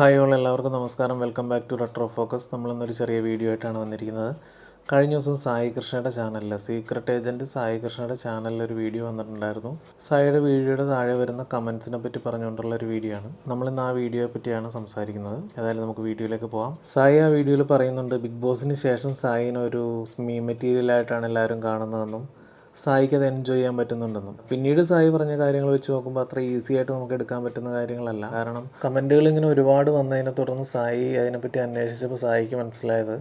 Hi all എല്ലാവർക്കും നമസ്കാരം. Welcome back to retro focus. നമ്മളിന്നൊരു ചെറിയ വീഡിയോ ആയിട്ടാണ് വന്നിരിക്കുന്നത്. കഴിഞ്ഞ ദിവസം സായി കൃഷ്ണയുടെ ചാനലിൽ സീക്രട്ട് ഏജന്റ് സായി കൃഷ്ണയുടെ ചാനലിൽ ഒരു വീഡിയോ വന്നിട്ടുണ്ടായിരുന്നു. സായിയുടെ വീഡിയോയുടെ താഴെ വരുന്ന കമൻസിനെ പറ്റി പറഞ്ഞുകൊണ്ടുള്ള ഒരു വീഡിയോ ആണ്. നമ്മളിന്ന് ആ വീഡിയോയെ പറ്റിയാണ് സംസാരിക്കുന്നത്. ഏതായാലും നമുക്ക് വീഡിയോയിലേക്ക് പോകാം സായി ആ വീഡിയോയിൽ പറയുന്നുണ്ട് ബിഗ് ബോസിന് ശേഷം സായിനെ ഒരു മീ മെറ്റീരിയലായിട്ടാണ് എല്ലാവരും കാണുന്നതെന്നും സായിക്ക് അത് എൻജോയ് ചെയ്യാൻ പറ്റുന്നുണ്ടെന്നും. പിന്നീട് സായി പറഞ്ഞ കാര്യങ്ങൾ വെച്ച് നോക്കുമ്പോൾ അത്ര ഈസി ആയിട്ട് നമുക്ക് എടുക്കാൻ പറ്റുന്ന കാര്യങ്ങളല്ല. കാരണം കമന്റുകൾ ഇങ്ങനെ ഒരുപാട് വന്നതിനെ തുടർന്ന് സായി അതിനെപ്പറ്റി അന്വേഷിച്ചപ്പോൾ സായിക്ക് മനസ്സിലായത്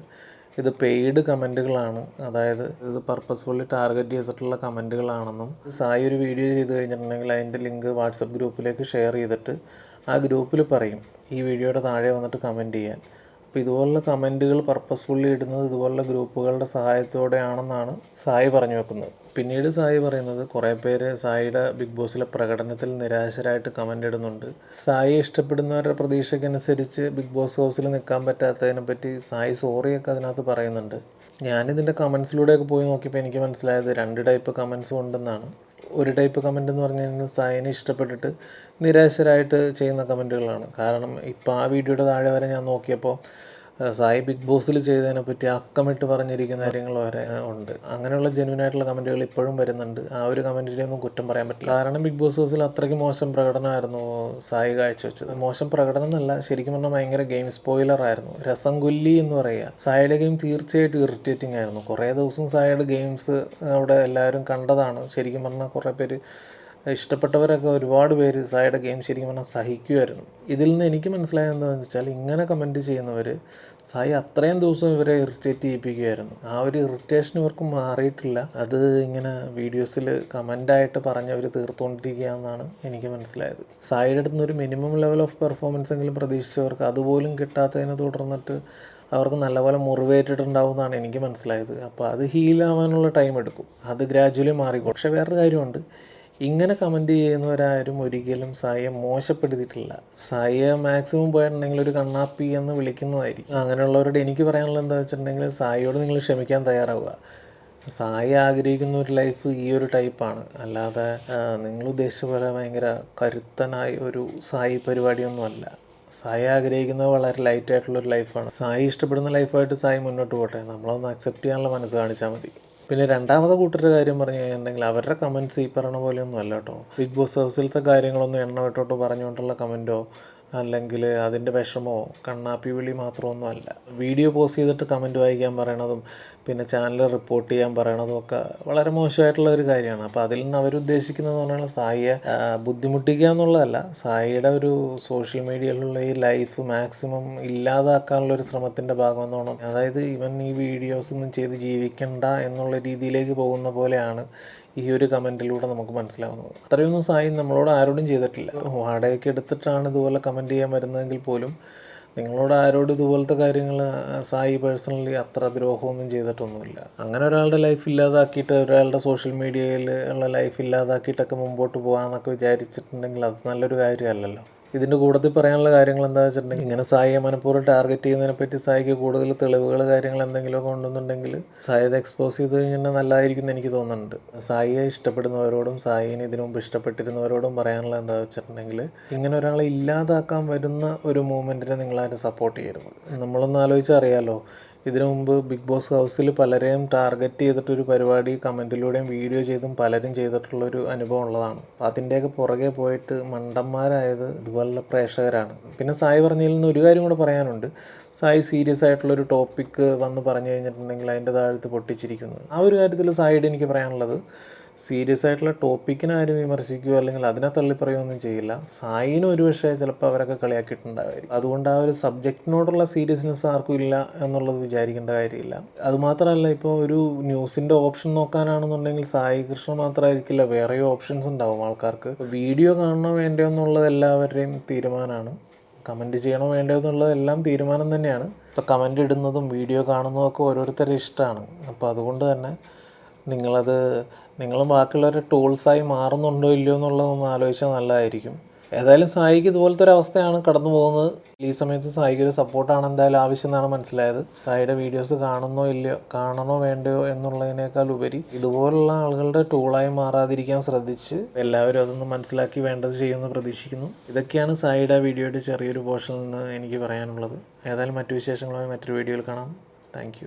ഇത് പെയ്ഡ് കമന്റുകളാണ് അതായത് ഇത് പർപ്പസ്ഫുള്ളി ടാർഗറ്റ് ചെയ്തിട്ടുള്ള കമന്റുകളാണെന്നും സായി ഒരു വീഡിയോ ചെയ്ത് കഴിഞ്ഞിട്ടുണ്ടെങ്കിൽ അതിന്റെ ലിങ്ക് വാട്സപ്പ് ഗ്രൂപ്പിലേക്ക് ഷെയർ ചെയ്തിട്ട് ആ ഗ്രൂപ്പിൽ പറയും ഈ വീഡിയോയുടെ താഴെ വന്നിട്ട് കമന്റ് ചെയ്യാൻ. അപ്പോൾ ഇതുപോലുള്ള കമന്റുകൾ പർപ്പസ്ഫുള്ളി ഇടുന്നത് ഇതുപോലുള്ള ഗ്രൂപ്പുകളുടെ സഹായത്തോടെയാണെന്നാണ് സായി പറഞ്ഞു വെക്കുന്നത്. പിന്നീട് സായി പറയുന്നത് കുറേ പേര് സായിയുടെ ബിഗ് ബോസിലെ പ്രകടനത്തിൽ നിരാശരായിട്ട് കമന്റ് ഇടുന്നുണ്ട്. സായി ഇഷ്ടപ്പെടുന്നവരുടെ പ്രതീക്ഷയ്ക്കനുസരിച്ച് ബിഗ് ബോസ് ഹൗസിൽ നിൽക്കാൻ പറ്റാത്തതിനെ പറ്റി സായി സോറിയൊക്കെ അതിനകത്ത് പറയുന്നുണ്ട്. ഞാനിതിന്റെ കമൻസിലൂടെയൊക്കെ പോയി നോക്കിയപ്പോൾ എനിക്ക് മനസ്സിലായത് രണ്ട് ടൈപ്പ് കമൻസും ഉണ്ടെന്നാണ്. ഒരു ടൈപ്പ് കമന്റ് എന്ന് പറഞ്ഞു കഴിഞ്ഞാൽ സായിനെ ഇഷ്ടപ്പെട്ടിട്ട് നിരാശരായിട്ട് ചെയ്യുന്ന കമന്റുകളാണ് കാരണം ഇപ്പോൾ ആ വീഡിയോയുടെ താഴെ വരെ ഞാൻ നോക്കിയപ്പോൾ സായി ബിഗ് ബോസിൽ ചെയ്തതിനെ പറ്റി അക്കമിട്ട് പറഞ്ഞിരിക്കുന്ന കാര്യങ്ങൾ വരെ ഉണ്ട്. അങ്ങനെയുള്ള ജെന്യൂൻ ആയിട്ടുള്ള കമന്റുകൾ ഇപ്പോഴും വരുന്നുണ്ട്. ആ ഒരു കമന്റിലൊന്നും കുറ്റം പറയാൻ പറ്റില്ല. കാരണം ബിഗ് ബോസ് ഹൗസിൽ അത്രയ്ക്ക് മോശം പ്രകടനമായിരുന്നു സായി കാഴ്ചവെച്ചത്. മോശം പ്രകടനം എന്നല്ല ശരിക്കും പറഞ്ഞാൽ ഭയങ്കര ഗെയിം സ്പോയിലർ ആയിരുന്നു. രസം കൊല്ലി എന്ന് പറയുക. സായിയുടെ ഗെയിം തീർച്ചയായിട്ടും ഇറിറ്റേറ്റിംഗ് ആയിരുന്നു. കുറേ ദിവസം സായിയുടെ ഗെയിംസ് അവിടെ എല്ലാവരും കണ്ടതാണ്. ശരിക്കും പറഞ്ഞാൽ കുറേ പേര് ഇഷ്ടപ്പെട്ടവരൊക്കെ ഒരുപാട് പേര് സായിയുടെ ഗെയിം ശരിക്കും പറഞ്ഞാൽ സഹിക്കുമായിരുന്നു ഇതിൽ നിന്ന് എനിക്ക് മനസ്സിലായത് എന്താണെന്ന് വെച്ചാൽ ഇങ്ങനെ കമന്റ് ചെയ്യുന്നവർ സായി അത്രയും ദിവസം ഇവരെ ഇറിറ്റേറ്റ് ചെയ്യിപ്പിക്കുമായിരുന്നു ആ ഒരു ഇറിറ്റേഷൻ ഇവർക്ക് മാറിയിട്ടില്ല. അത് ഇങ്ങനെ വീഡിയോസിൽ കമന്റായിട്ട് പറഞ്ഞവർ തീർത്തുകൊണ്ടിരിക്കുക എന്നാണ് എനിക്ക് മനസ്സിലായത്. സായിയുടെ അടുത്ത് ഒരു മിനിമം ലെവൽ ഓഫ് പെർഫോമൻസ് എങ്കിലും പ്രതീക്ഷിച്ചവർക്ക് അതുപോലും കിട്ടാത്തതിനെ തുടർന്നിട്ട് അവർക്ക് നല്ലപോലെ മുറിവേറ്റിട്ടുണ്ടാവും എന്നാണ് എനിക്ക് മനസ്സിലായത്. അപ്പോൾ അത് ഹീലാവാനുള്ള ടൈം എടുക്കും. അത് ഗ്രാജുവലി മാറിക്കും പക്ഷേ വേറൊരു കാര്യമുണ്ട്. ഇങ്ങനെ കമന്റ് ചെയ്യുന്നവരാരും ഒരിക്കലും സായിയെ മോശപ്പെടുത്തിയിട്ടില്ല. സായിയെ മാക്സിമം പോയിട്ടുണ്ടെങ്കിൽ ഒരു കണ്ണാപ്പി എന്ന് വിളിക്കുന്നതായിരിക്കും. അങ്ങനെയുള്ളവരോട് എനിക്ക് പറയാനുള്ളത് എന്താ വെച്ചിട്ടുണ്ടെങ്കിൽ സായിയോട് നിങ്ങൾ ക്ഷമിക്കാൻ തയ്യാറാവുക. സായി ആഗ്രഹിക്കുന്ന ഒരു ലൈഫ് ഈ ഒരു ടൈപ്പാണ് അല്ലാതെ നിങ്ങൾ ഉദ്ദേശിച്ച പോലെ ഭയങ്കര കരുത്തനായ ഒരു സായി പരിപാടിയൊന്നുമല്ല. സായി ആഗ്രഹിക്കുന്നത് വളരെ ലൈറ്റ് ആയിട്ടുള്ള ഒരു ലൈഫാണ് സായി ഇഷ്ടപ്പെടുന്ന ലൈഫായിട്ട് സായി മുന്നോട്ട് പോട്ടെ. നമ്മളൊന്ന് അക്സെപ്റ്റ് ചെയ്യാനുള്ള മനസ്സ് കാണിച്ചാൽ മതി. പിന്നെ രണ്ടാമത്തെ കൂട്ടരുടെ കാര്യം പറഞ്ഞു കഴിഞ്ഞിട്ടുണ്ടെങ്കിൽ അവരുടെ കമന്റ്സ് ഈ പറയണ പോലെയൊന്നും അല്ല കേട്ടോ. ബിഗ് ബോസ് ഹൗസിലത്തെ കാര്യങ്ങളൊന്നും എണ്ണ വിട്ടോട്ട് പറഞ്ഞുകൊണ്ടുള്ള കമന്റോ അല്ലെങ്കിൽ അതിന്റെ വിഷമോ കണ്ണാപ്പി വിളി മാത്രമൊന്നും അല്ല വീഡിയോ പോസ്റ്റ് ചെയ്തിട്ട് കമന്റ് വായിക്കാൻ പറയണതും പിന്നെ ചാനൽ റിപ്പോർട്ട് ചെയ്യാൻ പറയണതും ഒക്കെ വളരെ മോശമായിട്ടുള്ള ഒരു കാര്യമാണ്. അപ്പോൾ അതിൽ നിന്ന് അവരുദ്ദേശിക്കുന്നത് പറഞ്ഞാൽ സായിയെ ബുദ്ധിമുട്ടിക്കുക എന്നുള്ളതല്ല സായിയുടെ ഒരു സോഷ്യൽ മീഡിയയിലുള്ള ഈ ലൈഫ് മാക്സിമം ഇല്ലാതാക്കാനുള്ള ഒരു ശ്രമത്തിന്റെ ഭാഗമെന്നോണം അതായത് ഇവൻ ഈ വീഡിയോസ് ഒന്നും ചെയ്ത് ജീവിക്കണ്ട എന്നുള്ള രീതിയിലേക്ക് പോകുന്ന പോലെയാണ് ഈ ഒരു കമന്റിലൂടെ നമുക്ക് മനസ്സിലാവുന്നത്. അത്രയൊന്നും സായി നമ്മളോട് ആരോടും ചെയ്തിട്ടില്ല. വാടകയ്ക്ക് എടുത്തിട്ടാണ് ഇതുപോലെ കമന്റ് ചെയ്യാൻ വരുന്നതെങ്കിൽ പോലും നിങ്ങളോട് ആരോട് ഇതുപോലത്തെ കാര്യങ്ങൾ സായി പേഴ്സണലി അത്ര ദ്രോഹമൊന്നും ചെയ്തിട്ടൊന്നുമില്ല. അങ്ങനെ ഒരാളുടെ ലൈഫ് ഇല്ലാതാക്കിയിട്ട് ഒരാളുടെ സോഷ്യൽ മീഡിയയിൽ ഉള്ള ലൈഫ് ഇല്ലാതാക്കിയിട്ടൊക്കെ മുമ്പോട്ട് പോകാമെന്നൊക്കെ വിചാരിച്ചിട്ടുണ്ടെങ്കിൽ അത് നല്ലൊരു കാര്യമല്ലല്ലോ. ഇതിന്റെ കൂട്ടത്തിൽ പറയാനുള്ള കാര്യങ്ങൾ എന്താ വെച്ചിട്ടുണ്ടെങ്കിൽ ഇങ്ങനെ സായിയെ മനഃപൂർവം ടാർഗറ്റ് ചെയ്യുന്നതിനെ പറ്റി സായിക്ക് കൂടുതൽ തെളിവുകൾ കാര്യങ്ങൾ എന്തെങ്കിലുമൊക്കെ ഉണ്ടെന്നുണ്ടെങ്കിൽ സായി അത് എക്സ്പോസ് ചെയ്ത് കഴിഞ്ഞാൽ നല്ലതായിരിക്കും എന്ന് എനിക്ക് തോന്നുന്നുണ്ട്. സായിയെ ഇഷ്ടപ്പെടുന്നവരോടും സായിനെ ഇതിനു മുമ്പ് ഇഷ്ടപ്പെട്ടിരുന്നവരോടും പറയാനുള്ള എന്താ വെച്ചിട്ടുണ്ടെങ്കിൽ ഇങ്ങനെ ഒരാളെ ഇല്ലാതാക്കാൻ വരുന്ന ഒരു മൂവ്മെന്റിനെ നിങ്ങളാരും സപ്പോർട്ട് ചെയ്യരുത്. നമ്മളൊന്ന് ആലോചിച്ചാൽ അറിയാലോ ഇതിനു മുമ്പ് ബിഗ് ബോസ് ഹൗസിൽ പലരെയും ടാർഗറ്റ് ചെയ്തിട്ടൊരു പരിപാടി കമന്റിലൂടെയും വീഡിയോ ചെയ്തും പലരും ചെയ്തിട്ടുള്ളൊരു അനുഭവം ഉള്ളതാണ്. അതിന്റെയൊക്കെ പുറകെ പോയിട്ട് മണ്ടന്മാരായത് ഇതുപോലുള്ള പ്രേക്ഷകരാണ്. പിന്നെ സായി പറഞ്ഞതിൽ നിന്ന് ഒരു കാര്യം കൂടെ പറയാനുണ്ട്. സായി സീരിയസ് ആയിട്ടുള്ളൊരു ടോപ്പിക്ക് വന്ന് പറഞ്ഞു കഴിഞ്ഞിട്ടുണ്ടെങ്കിൽ അതിന്റെ താഴത്ത് പൊട്ടിച്ചിരിക്കുന്നു. ആ ഒരു കാര്യത്തിൽ സായിയുടെ എനിക്ക് പറയാനുള്ളത് സീരിയസ് ആയിട്ടുള്ള ടോപ്പിക്കിനെ ആരും വിമർശിക്കുകയോ അല്ലെങ്കിൽ അതിനെ തള്ളിപ്പറയുകയൊന്നും ചെയ്യില്ല. സായിനും ഒരു പക്ഷേ ചിലപ്പോൾ അവരൊക്കെ കളിയാക്കിയിട്ടുണ്ടാകുമായിരിക്കും അതുകൊണ്ട് ആ ഒരു സബ്ജക്റ്റിനോടുള്ള സീരിയസ്നെസ് ആർക്കും ഇല്ല എന്നുള്ളത് വിചാരിക്കേണ്ട കാര്യമില്ല. അതുമാത്രമല്ല ഇപ്പോൾ ഒരു ന്യൂസിന്റെ ഓപ്ഷൻ നോക്കാനാണെന്നുണ്ടെങ്കിൽ സായി കൃഷ്ണ മാത്രമായിരിക്കില്ല. വേറെയോ ഓപ്ഷൻസ് ഉണ്ടാവും ആൾക്കാർക്ക്. വീഡിയോ കാണണോ വേണ്ടയോ എന്നുള്ളത് എല്ലാവരുടെയും തീരുമാനമാണ്. കമന്റ് ചെയ്യണോ വേണ്ടോ എന്നുള്ളത് എല്ലാം തീരുമാനം തന്നെയാണ്. ഇപ്പോൾ കമന്റ് ഇടുന്നതും വീഡിയോ കാണുന്നതും ഒക്കെ ഓരോരുത്തരുടെ ഇഷ്ടമാണ്. അപ്പോൾ അതുകൊണ്ട് തന്നെ നിങ്ങളത് നിങ്ങൾ ബാക്കിയുള്ളവരുടെ ടൂൾസായി മാറുന്നുണ്ടോ ഇല്ലയോ എന്നുള്ളതൊന്ന് ആലോചിച്ചാൽ നല്ലതായിരിക്കും. ഏതായാലും സായിക്ക് ഇതുപോലത്തെ ഒരു അവസ്ഥയാണ് കടന്നു പോകുന്നത്. ഈ സമയത്ത് സായിക്ക് ഒരു സപ്പോർട്ടാണ് എന്തായാലും ആവശ്യം എന്നാണ് മനസ്സിലായത്. സായിയുടെ വീഡിയോസ് കാണുന്നോ ഇല്ലയോ കാണണോ വേണ്ടയോ എന്നുള്ളതിനേക്കാൾ ഉപരി ഇതുപോലുള്ള ആളുകളുടെ ടൂളായി മാറാതിരിക്കാൻ ശ്രദ്ധിച്ച് എല്ലാവരും അതൊന്ന് മനസ്സിലാക്കി വേണ്ടത് ചെയ്യുമെന്ന് പ്രതീക്ഷിക്കുന്നു. ഇതൊക്കെയാണ് സായിയുടെ വീഡിയോയുടെ ചെറിയൊരു പോർഷനിൽ നിന്ന് എനിക്ക് പറയാനുള്ളത്. ഏതായാലും മറ്റു വിശേഷങ്ങളുമായി മറ്റൊരു വീഡിയോയിൽ കാണാം. താങ്ക്